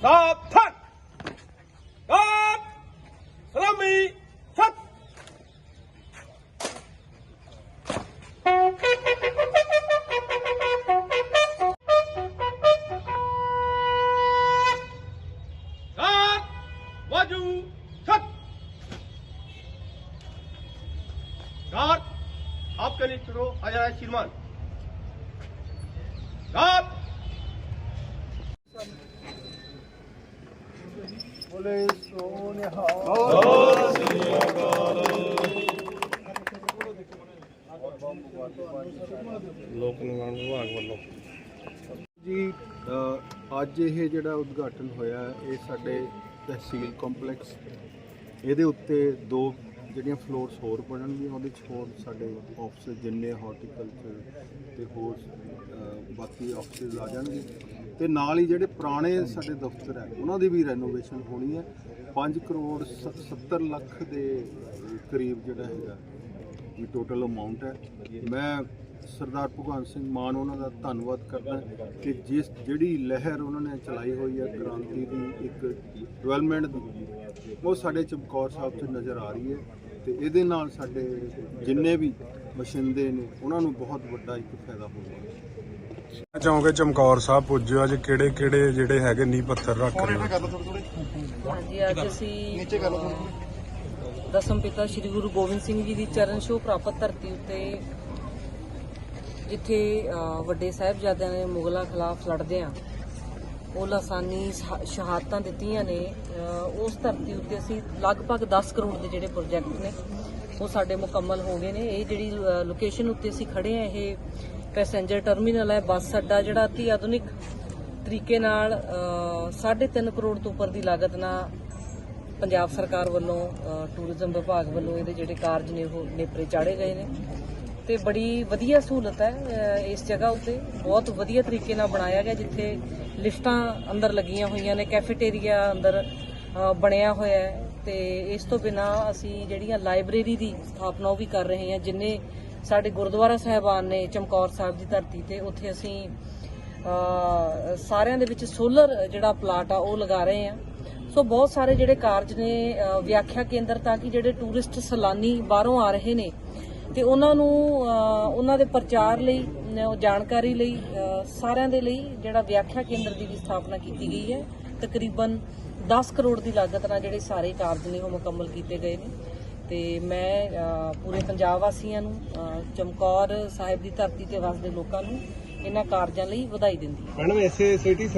나탄! 나! 사람이 탓! 나! 와주! 탓! 나! 앞전이 주로 하자라 실만 나! ਬੋਲੇ ਲੋਕ ਨਿਰਮਾਣ ਵਿਭਾਗ ਵੱਲੋਂ। ਜੀ ਅੱਜ ਇਹ ਜਿਹੜਾ ਉਦਘਾਟਨ ਹੋਇਆ ਇਹ ਸਾਡੇ ਤਹਿਸੀਲ ਕੰਪਲੈਕਸ। ਇਹਦੇ ਉੱਤੇ ਦੋ ਜਿਹੜੀਆਂ ਫਲੋਰਸ ਹੋਰ ਬਣਨਗੀਆਂ ਉਹਦੇ 'ਚ ਹੋਰ ਸਾਡੇ ਆਫਿਸ ਜਿੰਨੇ ਹਾਰਟੀਕਲਚਰ ਤੇ ਹੋਰ ਬਾਕੀ ਆਫਿਸ ਆ ਜਾਣਗੇ। ਤੇ ਨਾਲ ਹੀ ਜਿਹੜੇ ਪੁਰਾਣੇ ਸਾਡੇ ਦਫ਼ਤਰ ਹੈ, ਉਹਨਾਂ ਦੀ ਵੀ ਰੈਨੋਵੇਸ਼ਨ ਹੋਣੀ ਹੈ। 5 ਕਰੋੜ ਸ- 70 ਲੱਖ ਦੇ ਕਰੀਬ ਜਿਹੜਾ ਹੈਗਾ ਵੀ ਟੋਟਲ ਅਮਾਉਂਟ ਹੈ। ਮੈਂ ਸਰਦਾਰ ਭਗਵੰਤ ਸਿੰਘ ਮਾਨ, ਉਹਨਾਂ ਦਾ ਧੰਨਵਾਦ ਕਰਦਾ ਕਿ ਜਿਸ ਜਿਹੜੀ ਲਹਿਰ ਉਹਨਾਂ ਨੇ ਚਲਾਈ ਹੋਈ ਹੈ ਕ੍ਰਾਂਤੀ ਦੀ, ਇੱਕ ਡਿਵੈਲਪਮੈਂਟ ਦੀ, ਉਹ ਸਾਡੇ ਚਮਕੌਰ ਸਾਹਿਬ 'ਚ ਨਜ਼ਰ ਆ ਰਹੀ ਹੈ। ਤੇ ਇਹਦੇ ਨਾਲ ਸਾਡੇ ਜਿੰਨੇ ਵੀ ਵਸਿੰਦੇ ਨੇ ਉਹਨਾਂ ਨੂੰ ਬਹੁਤ ਵੱਡਾ ਇੱਕ ਫਾਇਦਾ ਹੋਊਗਾ। ਚਾਹੋਗੇ ਚਮਕੌਰ ਸਾਹਿਬ ਪੁੱਜੋ ਅੱਜ ਕਿਹੜੇ ਕਿਹੜੇ ਜਿਹੜੇ ਹੈਗੇ ਨੀ ਪੱਥਰ ਰੱਖ ਰਹੇ ਹੋ? ਹਾਂਜੀ ਅੱਜ ਅਸੀਂ ਦਸਮ ਪਿਤਾ ਸ੍ਰੀ ਗੁਰੂ ਗੋਬਿੰਦ ਸਿੰਘ ਜੀ ਦੀ ਚਰਨ ਛੋਹ ਪ੍ਰਾਪਤ ਧਰਤੀ ਉੱਤੇ ਜਿੱਥੇ ਵੱਡੇ ਸਾਹਿਬਜ਼ਾਦਿਆਂ ਨੇ ਮੁਗਲਾਂ ਖਿਲਾਫ ਲੜਦੇ ਆ। ਉਹ ਲਾਸਾਨੀ ਸ਼ਹਾ- ਸ਼ਹਾਦਤਾਂ ਦਿੱਤੀਆਂ ਨੇ। ਉਸ ਧਰਤੀ ਉੱਤੇ ਅਸੀਂ ਲਗਭਗ 10 ਕਰੋੜ ਦੇ ਜਿਹੜੇ ਪ੍ਰੋਜੈਕਟ ਨੇ ਉਹ ਸਾਡੇ ਮੁਕੰਮਲ ਹੋ ਗਏ ਨੇ। ਇਹ ਜਿਹੜੀ ਲੋਕੇਸ਼ਨ ਉੱਤੇ ਅਸੀਂ ਖੜੇ ਆ ਇਹ ਪੈਸੇਂਜਰ ਟਰਮੀਨਲ ਹੈ ਬੱਸ ਅੱਡਾ ਜਿਹੜਾ ਅਤੀ ਆਧੁਨਿਕ ਤਰੀਕੇ ਨਾਲ ਅ, 3.5 ਕਰੋੜ ਤੋਂ ਉੱਪਰ ਦੀ ਲਾਗਤ ਨਾਲ ਪੰਜਾਬ ਸਰਕਾਰ ਵੱਲੋਂ ਟੂਰਿਜ਼ਮ ਵਿਭਾਗ ਵੱਲੋਂ ਇਹਦੇ ਜਿਹੜੇ ਕਾਰਜ ਨੇ ਉਹ ਨੇਪਰੇ ਚਾੜੇ ਗਏ ਨੇ। ਤੇ ਬੜੀ ਵਧੀਆ ਸਹੂਲਤ ਹੈ ਇਸ ਜਗ੍ਹਾ ਉੱਤੇ। ਬਹੁਤ ਵਧੀਆ ਤਰੀਕੇ ਨਾਲ ਬਣਾਇਆ ਗਿਆ ਜਿੱਥੇ ਲਿਫਟਾਂ ਅੰਦਰ ਲੱਗੀਆਂ ਹੋਈਆਂ ਨੇ ਕੈਫੇਟੇਰੀਆ ਅੰਦਰ ਬਣਿਆ ਹੋਇਆ ਹੈ ਤੇ ਇਸ ਤੋਂ ਬਿਨਾ ਅਸੀਂ ਜਿਹੜੀਆਂ ਲਾਇਬ੍ਰੇਰੀ ਦੀ ਸਥਾਪਨਾ ਉਹ ਵੀ ਕਰ ਰਹੇ ਹਾਂ, ਜਿੰਨੇ ਸਾਡੇ ਗੁਰਦੁਆਰਾ ਸਾਹਿਬਾਨ ਨੇ ਚਮਕੌਰ ਸਾਹਿਬ ਦੀ ਧਰਤੀ ਤੇ, ਉੱਥੇ ਅਸੀਂ ਸਾਰਿਆਂ ਦੇ ਵਿੱਚ ਸੋਲਰ ਜਿਹੜਾ ਪਲਾਟ ਆ, ਉਹ ਲਗਾ ਰਹੇ ਆ ਸੋ ਬਹੁਤ ਸਾਰੇ ਜਿਹੜੇ ਕਾਰਜ ਨੇ ਵਿਆਖਿਆ ਕੇਂਦਰ ਤਾਂ ਕਿ ਜਿਹੜੇ ਟੂਰਿਸਟ ਸੈਲਾਨੀ ਬਾਹਰੋਂ ਆ ਰਹੇ ਨੇ ਤੇ ਉਹਨਾਂ ਨੂੰ ਉਹਨਾਂ ਦੇ ਪ੍ਰਚਾਰ ਲਈ ਉਹ ਜਾਣਕਾਰੀ ਲਈ ਸਾਰਿਆਂ ਦੇ ਲਈ ਜਿਹੜਾ ਵਿਆਖਿਆ ਕੇਂਦਰ ਦੀ ਵੀ ਸਥਾਪਨਾ ਕੀਤੀ ਗਈ ਹੈ, ਤਕਰੀਬਨ 10 ਕਰੋੜ ਦੀ ਲਾਗਤ ਨਾਲ ਜਿਹੜੇ ਸਾਰੇ ਕਾਰਜ ਨੇ ਉਹ ਮੁਕੰਮਲ ਕੀਤੇ ਗਏ ਨੇ। ਤੇ ਮੈਂ ਪੂਰੇ ਪੰਜਾਬ ਵਾਸੀਆਂ ਨੂੰ ਚਮਕੌਰ ਸਾਹਿਬ ਦੀ ਧਰਤੀ ਤੇ ਵਸਦੇ ਲੋਕਾਂ ਨੂੰ ਇਹਨਾਂ ਕਾਰਜਾਂ ਲਈ ਵਧਾਈ ਦਿੰਦੀ ਹਾਂ। ਮੈਡਮ ਇਸੇ ਸਿਟੀ